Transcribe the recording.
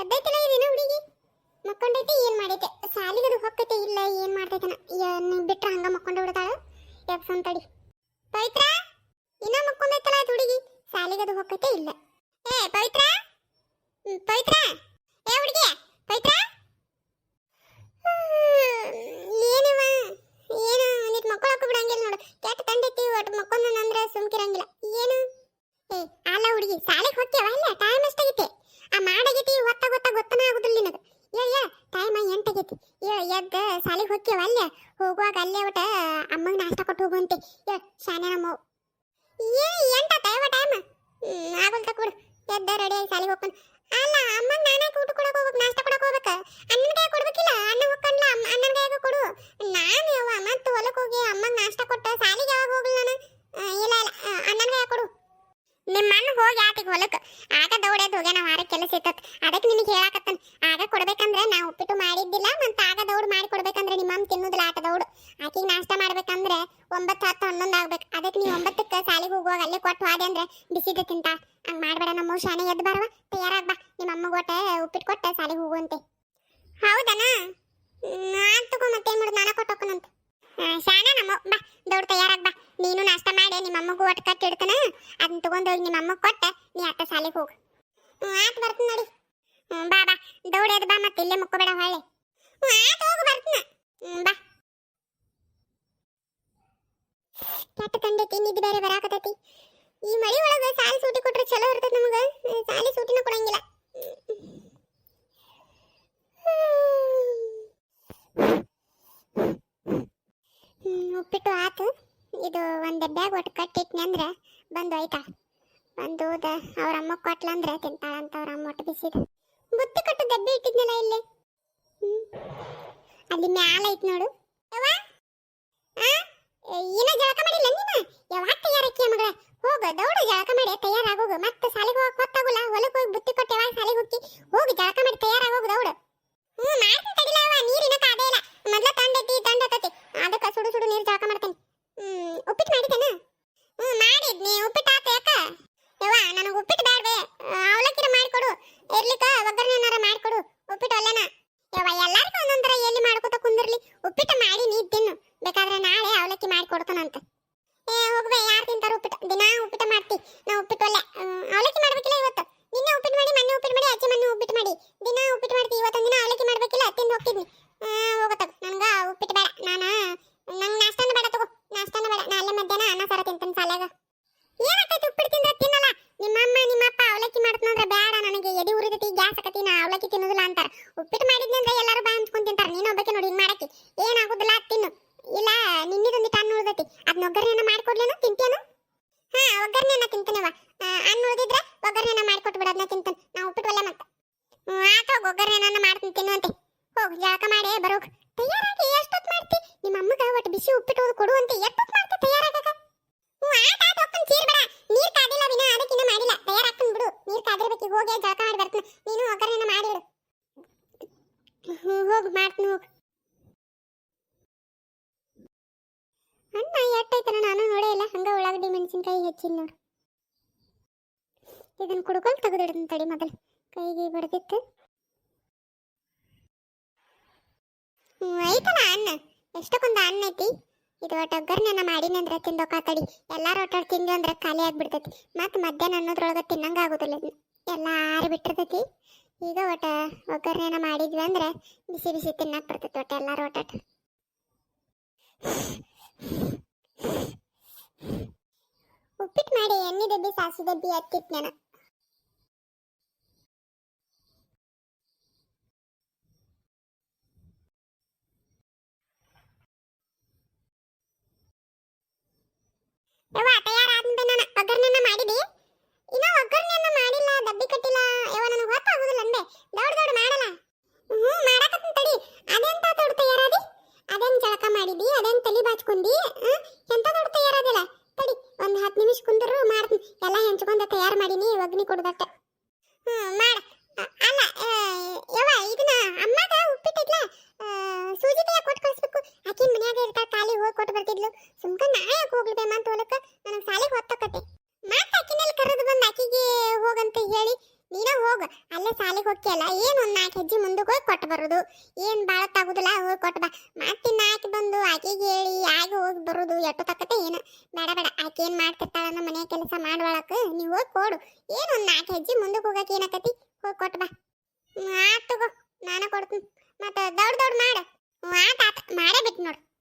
ಎದ್ದೈತಿಲ್ಲ ಇದೇನ ಹುಡುಗಿ? ಮಕ್ಕೊಂಡೈತೆ, ಏನ್ ಮಾಡೈತೆ? ಸಾಲಿಗದು ಹೊಕ್ಕತೆ ಇಲ್ಲ, ಏನ್ ಮಾಡ್ತೈತನ? ಬಿಟ್ರ ಹಂಗ ಮಕ್ಕೊಂಡ ಬಿಡ್ತಾಳ? ಎಪ್ಸನ್ ತಡಿ. ಪವಿತ್ರ, ಇನ್ನ ಮಕ್ಕೊಂಡೈತಲ್ಲ ಆಯ್ತು ಹುಡುಗಿ? ಸಾಲಿಗದು ಹೊಕ್ಕತೆ ಇಲ್ಲ. ಏ, ಪವಿತ್ರ? ಪವಿತ್ರ? ಏ, ಹುಡುಗಿ, ಪವಿತ್ರ ಏನವ ಏನು ಒಂದಿಟ್ ಮಕ್ಕಳಕ್ಕೂ ಬಿಡಂಗಿಲ್ಲ ನೋಡು ಕೆಟ್ಟ ತಂಡೈತಿ ಒಟ್ಟು ಮಕ್ಕೊಂದ ಅಂದ್ರೆ ಸುಮ್ಕಿರಂಗಿಲ್ಲ ಏನು ಏ ಅಲ್ಲ ಹುಡುಗಿ ಸಾಲಿಗೆ ಹೋಗ್ತೇವ ಇಲ್ಲ ಟೈಮ್ ಎಷ್ಟಾಗೈತಿ ಆ ಮಾಡಾಗೈತಿ ಹೊತ್ತ ಗೊತ್ತ ಗೊತ್ತನ ಆಗುದಿಲ್ಲ ನಿನಗೆ ಏ ಏ ಟೈಮ್ ಎಂಟಾಗೈತಿ ಏ ಎದ್ದ ಸಾಲಿಗೆ ಹೋಗ್ತೇವ ಅಲ್ಲೇ? ಹೋಗುವಾಗ ಅಲ್ಲೇ ಒಟ ಅಮ್ಮಗೆ ನಾಷ್ಟ ಕೊಟ್ಟು ಹೋಗುವಂತೆ ಶಾನೆ ನಮ್ಮ ಏ ಎಂತ ಯಾವ ಟೈಮ್ ಆಗಲ್ ತಕೊಡು ಎದ್ದ ರೆಡಿ ಆಗಿ ಸಾಲಿಗೆ ಹೋಗ್ಕೊಂಡು. ಅಲ್ಲ, ಅಮ್ಮಂಗೆ ನಾನೇ ಊಟ ಕೊಡಕ್ಕೆ ಹೋಗ್ಬೇಕು, ನಾಷ್ಟ ಕೊಡಕ್ಕೆ ಹೋಗ್ಬೇಕು? ಅಣ್ಣನ ಕೈ ಕೊಡ್ಬೇಕಿಲ್ಲ? ಅಣ್ಣ ಹೋಗ್ಕಂಡ್ಲ ಅಣ್ಣನ ಕೈಗೆ ಕೊಡು. ನಾನು ಯವ್ವ ಮತ್ತೆ ಹೊಲಕ್ಕೆ ಹೋಗಿ ಅಮ್ಮಗ್ ನಾಷ್ಟ ಕೊಟ್ಟ ಸಾಲಿಗೆ ಯಾವಾಗ ಹೋಗ್ಲಿ ನಾನು? ಇಲ್ಲ ಇಲ್ಲ. ಅಣ್ಣನ ಕೈ ಕೊಡು. ನಿಮ್ಮ ಅಣ್ಣ ಹೋಗಿ ಆತಿಗೆ ಹೊಲಕ್ಕೆ ಆಗ ದೌಡದ್ ಹೋಗ್ಯಾನ ವಾರ ಕೆಲಸ ಅದಕ್ಕೆ ನಿನಗೆ ಹೇಳಾಕತ್ತನ್ ಹನ್ನೊಂದು ಅದಕ್ಕೆ ನೀವು ಒಂಬತ್ತಕ್ಕೆ ಸಾಲಿಗೆ ಹೋಗುವಾಗ ಅಲ್ಲೇ ಕೊಟ್ಟು ಹಾದೆ ಅಂದ್ರೆ ಬಿಸಿದ ತಿಂತ. ಹಂಗ್ ಮಾಡಬೇಡ ನಮ್ಮ ಶಾನೆ ಎದ್ದು ಬರವ. ತಯಾರಾಗ್ ಬಾ. ನಿಮ್ಮ ಅಮ್ಮ ಒಟ್ಟ ಉಪ್ಪಿಟ್ಟು ಕೊಟ್ಟ ಸಾಲಿಗೆ ಹೋಗುವಂತೆ ಹೌದನ? ನಾನು ತಗೋ ಮತ್ತೆ ಏನು ಮಾಡೋದು? ನಾನು ಕೊಟ್ಟೋಕನಂತ ಶಾನ ನಮ್ಮ ಬಾ ದೌಡ್ ತಯಾರಾಗ್ ಬಾ. ನೀನು ನಾಷ್ಟ ಮಾಡಿ, ನಿಮ್ಮ ಅಮ್ಮಗೂ ಒಟ್ಟು ಕಟ್ಟಿ ಇಡ್ತಾನ ಅದನ್ನ ತಗೊಂಡು ಹೋಗಿ ನಿಮ್ಮ ಅಮ್ಮಗೆ ಕೊಟ್ಟ, ನೀ ಅತ್ತ ಸಾಲಿಗೆ ಹೋಗು. ಆತ್ ಬರ್ತೀನಿ ನೋಡಿ. ಬಾ ಬಾ. ದೌಡ್ ಎದ್ದು ಬಾ ಮತ್ತೆ ಇಲ್ಲೇ ಮುಕ್ಕೋಬೇಡ ಹೊಳ್ಳಿ. ಆತ್ ಹೋಗು, ಬರ್ತೀನಿ. ಬಾ. ಕೆಟ್ಟ ನಿದ್ದೆ ಬೇರೆ ಬರಾಕತೈತಿ ಈ ಮಳಿ ಒಳಗ ಸಾಲಿ ಸೂಟಿ ಕೊಟ್ರೆ ಚಲೋ ಇರ್ತೈತಿ ನಮಗೆ. ಸಾಲಿ ಸೂಟಿನ ಕೊಡಂಗಿಲ್ಲ. ಉಪ್ಪಿಟ್ಟು ಆತು. ಇದು ಒಂದು ಡಬ್ಬ್ಯಾಗ ಒಟ್ಟು ಕಟ್ಟಿಟ್ನಿ ಅಂದ್ರೆ ಬಂದು ಒಯ್ತಾ ಬಂದು ಅವ್ರ ಅಮ್ಮ ಕೊಟ್ಲಂದ್ರಕಿಂತ ಅಂತ ಅವ್ರ ಅಮ್ಮ ಒಟ್ಟು ಬಿಸಿದ. ಬುತ್ತಿ ಕಟ್ಟು ಡಬ್ಬಿ ಇಟ್ಟಿದ್ನಲ್ಲ ಇಲ್ಲಿ. ಅಲ್ಲಿ ಮ್ಯಾಲ ಐತ್ ನೋಡು ಯವ್ವ ಆ ಏನ ಜಳಕ ಮಾಡಿಲ್ಲ ನೀನು ಯಾವಾಗ ತಯಾರಕ್ಕಿ ಮಗಳ ಹೋಗ, ದೌಡ ಜಳಕ ಮಾಡಿ, ತಯಾರಾಗೋಗು. ಮತ್ತೆ ಸಾಲಿಗೆ ಹೋಗಕ್ ಹೊತ್ತಾಗುಲ್ಲ ಹೊಲಕ್ಕೆ ಹೋಗಿ ಬುತ್ತಿ ಕೊಟ್ಟೆವ ಸಾಲಿಗೆ ಹೋಗಿ ಹೋಗಿ ಜಳಕ ಮಾಡಿ ತಯಾರಾಗೋಗು, ದೌಡ. ಹ್ಞೂ, ಮಾಡ್ತೀನಿ ತಡಿಲ ಅವ ನೀರಿನ ಕಾದೇ ಇಲ್ಲ. ಮೊದ್ಲ ತಂದೈತಿ ತಂದತತಿ ಅದಕ್ಕೆ ಸುಡು ಸುಡು ನೀರು ಜಳಕ ಮಾಡ್ತೇನೆ. ಹ್ಮ್, ಉಪ್ಪಿಟ್ಟು ಮಾಡಿದ್ದೇನ? ಹ್ಞೂ, ಮಾಡಿದ್ನಿ. ಉಪ್ಪಿಟ್ಟು ಆತ ಯಾಕ? ಯವ್ವ, ನನಗೆ ಉಪ್ಪಿಟ್ಟು ಬ್ಯಾಡ್ವೆ ಅವಲಕ್ಕಿರ ಮಾಡ್ಕೊಡು. ಇರ್ಲಿಕ್ಕ, ಒಗ್ಗರಣೆನಾರ ಮಾಡಿಕೊಡು. ಉಪ್ಪಿಟ್ಟು ಅಲ್ಲೇನ? ಯವ್ವ, ಎಲ್ಲಾರ್ಗೂ ಒಂದೊಂದರ ಎಲ್ಲಿ ಮಾಡ್ಕೋತ ಕುಂದಿರ್ಲಿ. ಉಪ್ಪಿಟ್ಟು ಮಾಡಿ ನೀ ತಿನ್ನು. ಬೇಕಾದ್ರೆ ನಾಳೆ ಅವಲಕ್ಕಿ ಮಾಡಿ ಕೊಡ್ತಾನಂತ. ಏ ಹೋಗ್ಬೇ ಯಾರು ತಿಂತಾರ ಉಪ್ಪಿಟ್ಟು ದಿನಾ ಉಪ್ಪಿಟ್ಟು ಮಾಡ್ತಿ. ನಾ ಉಪ್ಪಿಟ್ಟು ಹ್ಮ್, ಅವಲಕ್ಕಿ ಮಾಡ್ಬೇಕಿಲ್ಲ ಇವತ್ತು ನಿನ್ನೆ ಉಪ್ಪಿಟ್ಟು ಮಾಡಿ ಮೊನ್ನೆ ಉಪ್ಪಿಟ್ಟು ಮಾಡಿ ಅಜ್ಜಿ ಮೊನ್ನೆ ಉಪ್ಪಿಟ್ಟು ಮಾಡಿ ದಿನ ಉಪ್ಪಿಟ್ಟು ಮಾಡ್ತಿ ಇವತ್ತೊಂದು ದಿನ ಅವಲಕ್ಕಿ ಮಾಡ್ಬೇಕಿಲ್ಲ ತಿಂದು ಹೋಗ್ತಿದ್ನಿ ಹೋಗತ್ತ ನಂಗ ಉಪ್ಪಿಟ್ಟು ಬೇಡ ನಾನು ನಂಗೆ ನಾಷ್ಟಾನ ಬೇಡ ತಗೋ ನಾಷ್ಟಾನ ಬೇಡ ನಾ ಅಲ್ಲೇ ಮಧ್ಯಾಹ್ನ ಅನ್ನ ಸಾರ ತಿಂತಾನೆ ಸಾಲಾಗ ಏನಾಕೈತಿ ಉಪ್ಪಿಟ್ಟು ತಿಂದ್ರೆ ತಿನ್ನಲ್ಲ ನಿಮ್ಮಮ್ಮ ನಿಮ್ಮಪ್ಪ ಅವಲಕ್ಕಿ ಮಾಡ್ತಂದ್ರೆ ಬೇಡ ನನಗೆ ಎದೆ ಉರಿದೈತಿ ಗ್ಯಾಸ್ ಆಕತಿ ನಾ ಅವಲಕ್ಕಿ ತಿನ್ನೋದಿಲ್ಲ ಅಂತಾರ ಉಪ್ಪಿಟ್ಟು ಮಾಡಿದ್ನಿ ಅಂದ್ರೆ ಎಲ್ಲರೂ ಬಾಯಿ ಹಂಚ್ಕೊಂಡ್ ತಿಂತಾರ ನೀನು ಒಬ್ಬಕ್ಕೆ ನೋಡಿ ಹಿಂಗ್ ಮಾಡಕ್ಕೆ ಏನಾಗುದಿಲ್ಲ ಅದ್ ತಿನ್ನು ಇಲ್ಲ ನಿನ್ನಿದೊಂದಿಟ್ಟು ಅನ್ನ ಉಳ್ದೈತಿ ಅದ್ನ ಒಗ್ಗರಣೆನ ಮಾಡ್ಕೊಡ್ಲೇನು ತಿಂತೇನು ಹಾ ಒಗ್ಗರಣೆನ ತಿಂತೇನವ ಅನ್ನ ಉಳಿದಿದ್ರೆ ಒಗ್ಗರಣೆನ ಮಾಡ್ಕೊಟ್ಟು ಬಿಡ ಅದನ್ನ ತಿಂತಾನೆ. ನಾ ಉಪ್ಪಿಟ್ಟು ಒಲ್ಲೆ ಮತ್ತೆ ಆತ ಹೋಗ್ ಒಗ್ಗರಣೆನ ಮಾಡ್ತೀನಿ ತಿನ್ನುವಂತೆ ಹೋಗ್, ಜಳಕ ಮಾಡಿ ಬರೋಕ್ ತಯಾರಾಗಿ ಎಷ್ಟೊತ್ತು ಮಾಡ್ತಿ? ನಿಮ್ಮ ಅಮ್ಮಗ ಒಟ್ಟು ಬಿಸಿ ಉಪ್ಪಿಟ್ಟು ಕೊಡು ಅಂತ. ಎಷ್ಟೊತ್ತು ಮಾಡ್ತಿ ತಯಾರಾಗಕ? ಹ್ಞೂ ಆತ ಆತ ಹೋಗ್ತಾನೆ ಚೀರ್ ಬೇಡ. ನೀರ್ ಕಾದಿಲ್ಲ ವಿನ ಅದಕ್ಕಿನ್ನ ಮಾಡಿಲ್ಲ. ತಯಾರಾಗ್ತಾನೆ ಬಿಡು. ನೀರ್ ಕಾದಿರ್ಬೇಕು ಹೋಗಿ ಜಳಕ ಮಾಡಿ ಬರ್ತೀನಿ. ನೀನು ಒಗ್ಗರಣೆನ ಮಾಡಿಡು ಹೋಗಿ ಹೋಗ್, ಮಾಡ್ತೀನಿ, ಹೋಗ್. ಅಣ್ಣ ಎಟ್ಟೈತನ ನಾನು ನೋಡೇ ಇಲ್ಲ. ಹಂಗ ಉಳ್ಳಾಗಡ್ಡಿ ಮೆಣಸಿನ್ಕಾಯಿ ಹೆಚ್ಚಿಲ್ಲ ನೋಡು. ಇದನ್ನ ಕುಡ್ಕೊಂಡು ತೆಗೆದಿಡ್ದು ತಡಿ ಮೊದಲು. ಕೈಗೆ ಬಡ್ದಿತ್ತು ಐತಲ್ಲ ಅನ್ನ? ಎಷ್ಟಕ್ಕೊಂದು ಅನ್ನ ಐತಿ? ಇದು ಒಟ್ಟು ಒಗ್ಗರಣೆನ ಮಾಡಿನಂದ್ರ ತಿಂದೋಕ ತಡಿ. ಎಲ್ಲಾರು ಒಟ್ಟಾಡ್ ತಿಂದು ಅಂದ್ರೆ ಖಾಲಿ ಆಗ್ಬಿಡ್ತೈತಿ. ಮತ್ತೆ ಮಧ್ಯಾಹ್ನ ಅನ್ನೋದ್ರೊಳಗೆ ತಿನ್ನಂಗ ಆಗೋದಿಲ್ಲ. ಎಲ್ಲ ಆರಿ ಬಿಟ್ಟಿರ್ತೈತಿ. ಈಗ ಒಟ್ಟ ಒಗ್ಗರಣೆನ ಮಾಡಿದ್ವಿ ಅಂದ್ರೆ ಬಿಸಿ ಬಿಸಿ ತಿನ್ನಕ್ ಬರ್ತೈತಿ ಒಟ್ಟ ಎಲ್ಲಾರು ಒಟ್ಟಾಟ ಉಪ್ಪಿಟ್ಟು ಮಾಡಿ ಎಣ್ಣೆ ಡಬ್ಬಿ ಸಾಸಿ ಡಬ್ಬಿ ಹತ್ತಿತ್ತು ನಾನು ಯವ್ವ ತಯಾರಾದ್ಮೇಲೆ ನಾನು ಒಗ್ಗರಣೆನ ಮಾಡಿದಿ ಇನ್ನ ಒಗ್ಗರಣೆನ ಮಾಡಿಲ್ಲ ಡಬ್ಬಿ ಕಟ್ಟಿಲ್ಲ ಯವ್ವ ನನಗೆ ಗೊತ್ತಾಗೋದಿಲ್ಲ ಅಂದೆ ದೌಡ್ ದೌಡ್ ಮಾಡಲ್ಲ ಹ್ಞೂ ಮಾಡಕತ್ತೀನಿ ತಡಿ ಅದೆಂತ ದೊಡ್ಡ ತಯಾರಾದಿ ಅದೇನ್ ಜಳಕ ಮಾಡಿದಿ? ಅದೇನ್ ತಲಿ ಬಾಚ್ಕೊಂಡಿ? ಎಂತ ದೊಡ್ಡ ತಯಾರಾದಿಲ್ಲ? ತಡಿ, ಒಂದ್ ಹತ್ತು ನಿಮಿಷ ಕುಂದ್ರು ಮಾಡ್ತೀನಿ. ಎಲ್ಲ ಹೆಂಚ್ಕೊಂಡ ತಯಾರು ಮಾಡೀನಿ, ಒಗ್ನಿ ಕೊಡ್ದಟ್ಟ. ಹ್ಮ್, ಮಾಡ. ಅಲ್ಲ ಹೋಗ್ತಿಯಲ್ಲ? ಏನು ಒಂದು ನಾಲ್ಕು ಹೆಜ್ಜೆ ಮುಂದಕ್ಕೆ ಹೋಗಿ ಕೊಟ್ಟು ಬರೋದು? ಏನು ಭಾಳ ತಾಗುದಿಲ್ಲ ಹೋಗಿ ಕೊಟ್ಟು ಬಾ. ಮತ್ತೆ ನಾಲ್ಕು ಬಂದು ಆಕೆಗೆ ಹೇಳಿ, ಆಗ ಹೋಗಿ ಬರೋದು ಎಟ್ಟು ತಕ್ಕತೆ ಏನು? ಬೇಡ ಬೇಡ. ಆಕೆ ಏನು ಮಾಡ್ತಿರ್ತಾಳ ಮನೆ ಕೆಲಸ ಮಾಡುವಳಕ ನೀವು ಹೋಗಿ ಕೊಡು. ಏನು ಒಂದು ನಾಲ್ಕು ಹೆಜ್ಜೆ ಮುಂದಕ್ಕೆ ಹೋಗಕ್ಕೆ ಏನಾಕತಿ ಹೋಗಿ ಕೊಟ್ಟು ಬಾ. ಮಾತುಗೋ ತಗೋ. ನಾನು ಕೊಡ್ತೀನಿ. ಮತ್ತೆ ದೌಡ್ ದೌಡ್ ಮಾಡು. ಆತ್. ಮಾಡೇ ಬಿಟ್ಟು ನೋಡು.